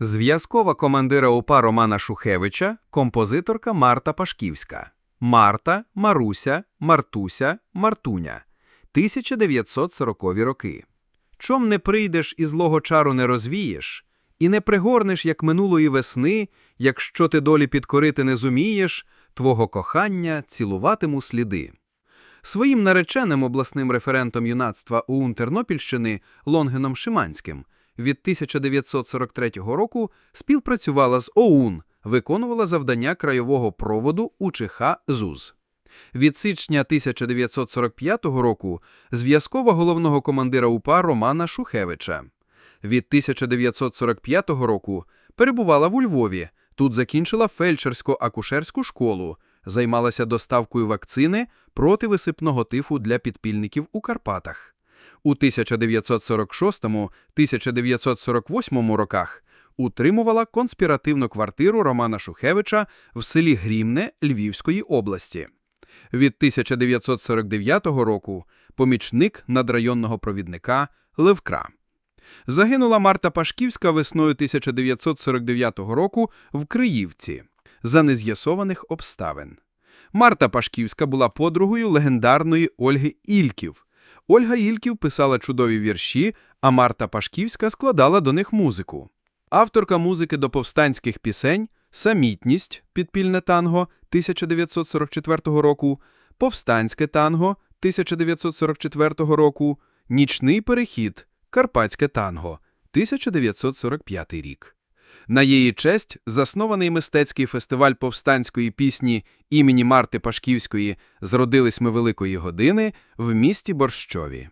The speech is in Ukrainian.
Зв'язкова командира УПА Романа Шухевича, композиторка Марта Пашківська. Марта, Маруся, Мартуся, Мартуня. 1940 роки. Чом не прийдеш і злого чару не розвієш, і не пригорнеш, як минулої весни, якщо ти долі підкорити не зумієш, твого кохання цілуватиму сліди. Своїм нареченим обласним референтом юнацтва ОУН Тернопільщини Лонгеном Шиманським від 1943 року співпрацювала з ОУН, виконувала завдання краєвого проводу УЧХ ЗУЗ. Від січня 1945 року зв'язкова головного командира УПА Романа Шухевича. Від 1945 року перебувала в Львові. Тут закінчила фельдшерсько-акушерську школу, займалася доставкою вакцини проти висипного тифу для підпільників у Карпатах. У 1946-1948 роках утримувала конспіративну квартиру Романа Шухевича в селі Грімне Львівської області. Від 1949 року помічник надрайонного провідника Левкра. Загинула Марта Пашківська весною 1949 року в Криївці за нез'ясованих обставин. Марта Пашківська була подругою легендарної Ольги Ільків. Ольга Ільків писала чудові вірші, а Марта Пашківська складала до них музику. Авторка музики до повстанських пісень «Самітність» підпільне танго 1944 року, «Повстанське танго» 1944 року, «Нічний перехід» Карпатське танго 1945 рік. На її честь заснований мистецький фестиваль повстанської пісні імені Марти Пашківської «Зродились ми великої години» в місті Борщові.